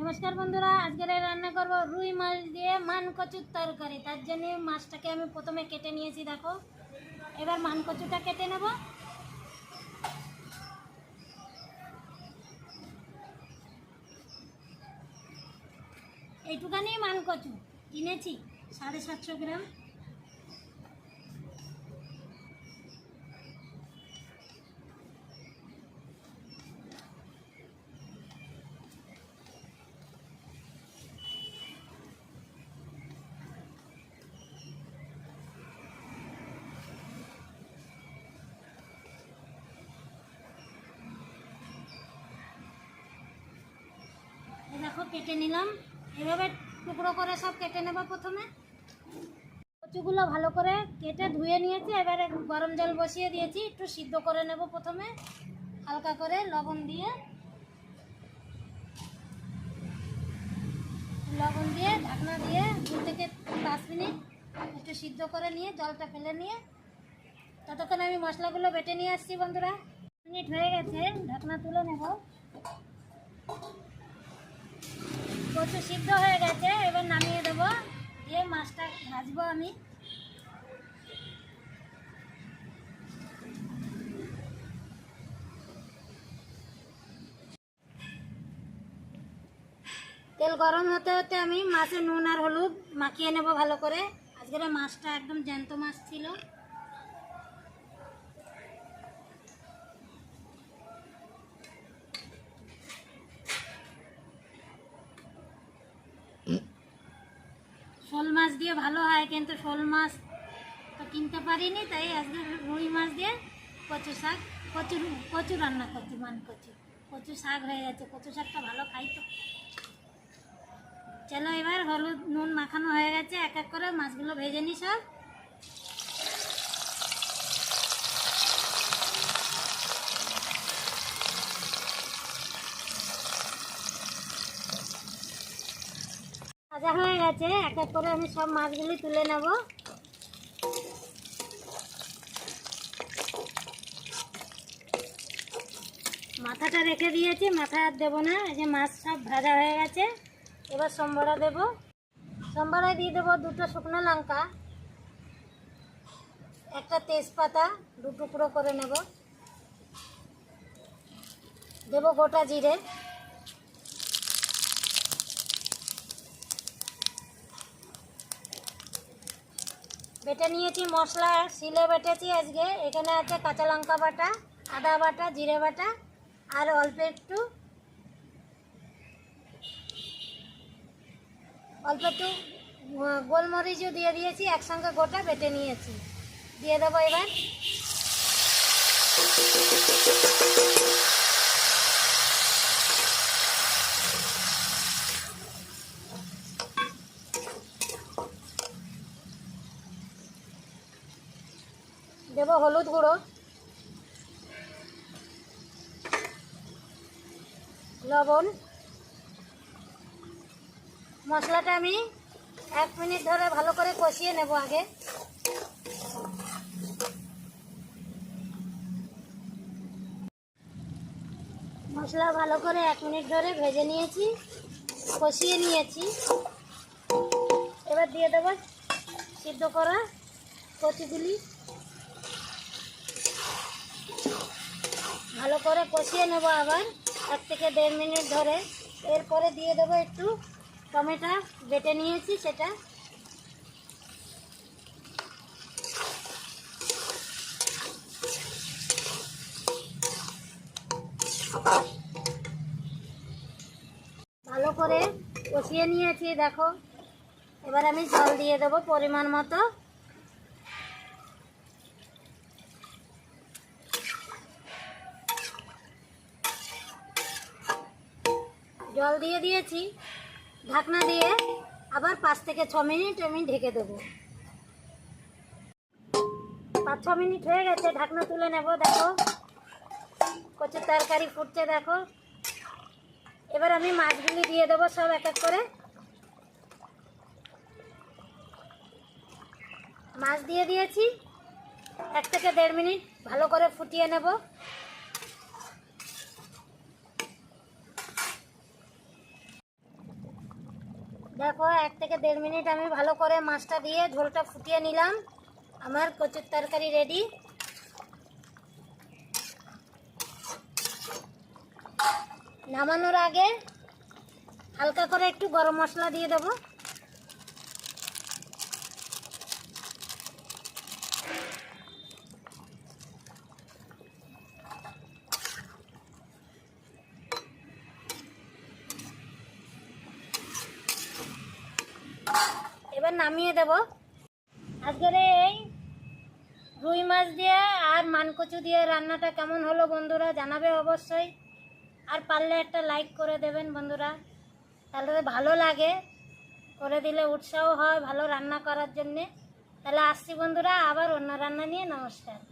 নমস্কার বন্ধুরা, আজকের রান্না করব রুই মাছ দিয়ে মান কচুর তরকারি। তার জন্য মাছটাকে আমি প্রথমে কেটে নিয়েছি, দেখো। এবার মান কচুটা কেটে নেব। এইটুখানি মান কচু কিনেছি, সাড়ে সাতশো গ্রাম। দেখো, কেটে নিলাম। এভাবে টুকরো করে সব কেটে নেব প্রথমে। কচুগুলো ভালো করে কেটে ধুয়ে নিয়েছি। এবারে গরম জল বসিয়ে দিয়েছি। একটু সিদ্ধ করে নেব প্রথমে, হালকা করে লবণ দিয়ে। লবণ দিয়ে, ঢাকনা দিয়ে দু থেকে পাঁচ মিনিট একটু সিদ্ধ করে নিয়ে, জলটা ফেলে নিয়ে। ততক্ষণ আমি মশলাগুলো বেটে নিয়ে আসছি বন্ধুরা। মিনিট হয়ে গেছে, ঢাকনা তুলে নেব। কচু সিদ্ধ হয়ে গেছে, এবার নামিয়ে দেবো। দিয়ে মাছটা ভাজবো আমি। তেল গরম হতে হতে আমি মাছে নুন আর হলুদ মাখিয়ে নেব ভালো করে। আজকের মাছটা একদম জ্যান্ত মাছ ছিল শোল মাছ দিয়ে ভালো হয়, কিন্তু শোল মাছ তো কিনতে পারিনি, তাই আজকে রুই মাছ দিয়ে কচু শাক কচু কচু রান্না করছি, মান কচু কচু শাক হয়ে গেছে, কচু শাকটা ভালো খাই তো। চলো এবার হলুদ নুন মাখানো হয়ে গেছে, এক এক করে মাছগুলো ভেজে নি সব। ভাজা হয়ে গেছে, এক এক করে আমি সব মাছগুলি তুলে নেব। মাথাটা রেখে দিয়েছি, মাথা আর দেবো না, এই যে মাছ সব ভাজা হয়ে গেছে, এবার সম্বরা দেব। সম্বরায় দিয়ে দেবো দুটো শুকনো লঙ্কা, একটা তেজপাতা, দু টুকরো করে নেব। দেবো গোটা জিরে। বেটে নিয়েছি মশলা, শিলে বেটেছি আজকে। এখানে আছে কাঁচা লঙ্কা বাটা, আদা বাটা, জিরে বাটা, আর অল্প একটু অল্প একটু গোলমরিচও দিয়ে দিয়েছি, একসঙ্গে গোটা বেটে নিয়েছি। দিয়ে দেবো এবার। দেবো হলুদ গুঁড়ো। লবণ। মশলাটা আমি এক মিনিট ধরে ভালো করে কষিয়ে নেব আগে। মশলা ভালো করে এক মিনিট ধরে ভেজে নিয়েছি, কষিয়ে নিয়েছি। এবার দিয়ে দেবো সিদ্ধ করা কচুগুলি। ভালো করে কষিয়ে নেব আবার, এক থেকে দেড় মিনিট ধরে। এরপরে দিয়ে দেবো একটু টমেটো বেটে নিয়েছি সেটা। ভালো করে কষিয়ে নিয়েছি, দেখো। এবার আমি জল দিয়ে দেবো পরিমাণ মতো। জল দিয়ে দিয়েছি, ঢাকনা দিয়ে আবার পাঁচ থেকে ছ মিনিট আমি ঢেকে দেবো। পাঁচ ছ মিনিট হয়ে গেছে, ঢাকনা তুলে নেব, দেখো। কচুর তরকারি ফুটছে, দেখো। এবার আমি মাছগুলি দিয়ে দেবো সব এক এক করে। মাছ দিয়ে দিয়েছি, এক থেকে দেড় মিনিট ভালো করে ফুটিয়ে নেব। দেখো, এক থেকে দেড় মিনিট আমি ভালো করে মাছটা দিয়ে ঝোলটা ফুটিয়ে নিলাম। আমার কচুর তরকারি রেডি নামানোর আগে হালকা করে একটু গরম মশলা দিয়ে দেবো। এবার নামিয়ে দেব। আজকের এই রুই মাছ দিয়ে আর মানকচু দিয়ে রান্নাটা কেমন হলো বন্ধুরা জানাবে অবশ্যই। আর পারলে একটা লাইক করে দেবেন বন্ধুরা। তাহলে ভালো লাগে, করে দিলে উৎসাহ হয় ভালো রান্না করার জন্যে। তাহলে আসছি বন্ধুরা, আবার অন্য রান্না নিয়ে নমস্কার।